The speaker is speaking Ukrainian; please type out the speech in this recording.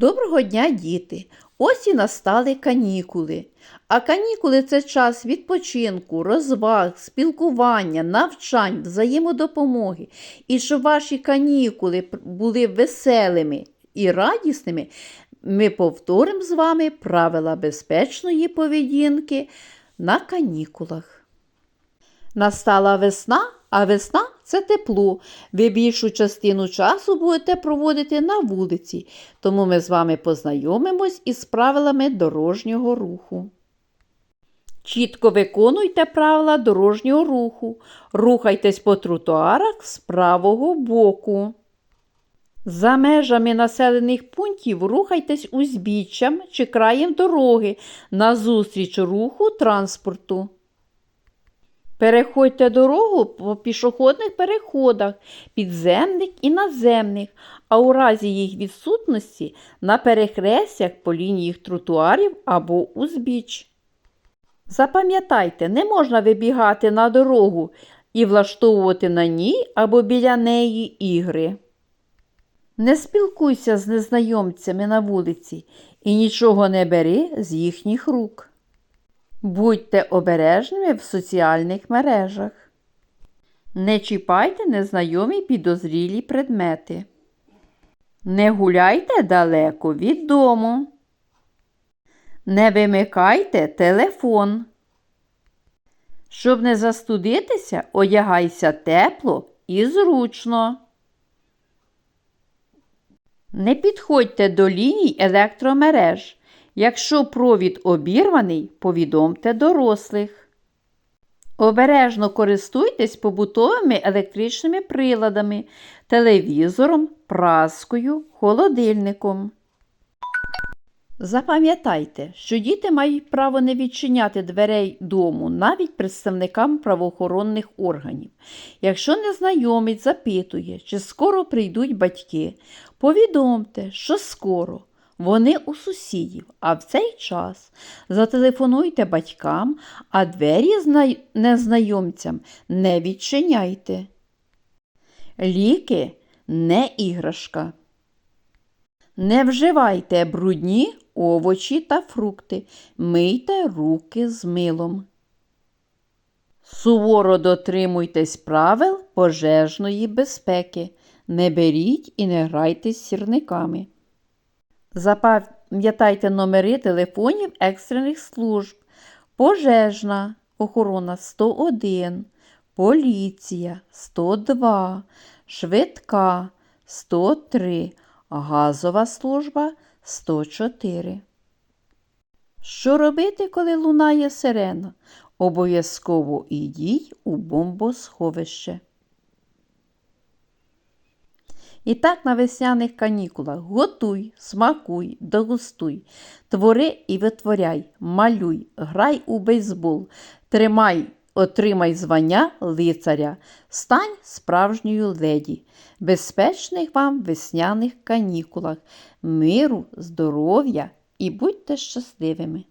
Доброго дня, діти! Ось і настали канікули. А канікули це час відпочинку, розваг, спілкування, навчань, взаємодопомоги. І щоб ваші канікули були веселими і радісними, ми повторимо з вами правила безпечної поведінки на канікулах. Настала весна, а весна це тепло. Ви більшу частину часу будете проводити на вулиці, тому ми з вами познайомимось із правилами дорожнього руху. Чітко виконуйте правила дорожнього руху. Рухайтесь по тротуарах з правого боку. За межами населених пунктів рухайтесь узбіччям чи краєм дороги назустріч руху транспорту. Переходьте дорогу по пішохідних переходах, підземних і наземних, а у разі їх відсутності на перехрестях по лініях тротуарів або узбіч. Запам'ятайте, не можна вибігати на дорогу і влаштовувати на ній або біля неї ігри. Не спілкуйся з незнайомцями на вулиці і нічого не бери з їхніх рук. Будьте обережними в соціальних мережах. Не чіпайте незнайомі підозрілі предмети. Не гуляйте далеко від дому. Не вимикайте телефон. Щоб не застудитися, одягайся тепло і зручно. Не підходьте до ліній електромереж. Якщо провід обірваний, повідомте дорослих. Обережно користуйтесь побутовими електричними приладами, телевізором, праскою, холодильником. Запам'ятайте, що діти мають право не відчиняти дверей дому навіть представникам правоохоронних органів. Якщо незнайомець запитує, чи скоро прийдуть батьки, повідомте, що скоро. Вони у сусідів, а в цей час зателефонуйте батькам, а двері незнайомцям не відчиняйте. Ліки не іграшка. Не вживайте брудні овочі та фрукти, мийте руки з милом. Суворо дотримуйтесь правил пожежної безпеки. Не беріть і не грайте з сірниками. Запам'ятайте номери телефонів екстрених служб. Пожежна охорона 101, поліція 102, швидка 103, газова служба 104. Що робити, коли лунає сирена? Обов'язково ідіть у бомбосховище. І так на весняних канікулах. Готуй, смакуй, дегустуй, твори і витворяй, малюй, грай у бейсбол, тримай, отримай звання лицаря, стань справжньою леді. Безпечних вам весняних канікулах, миру, здоров'я і будьте щасливими!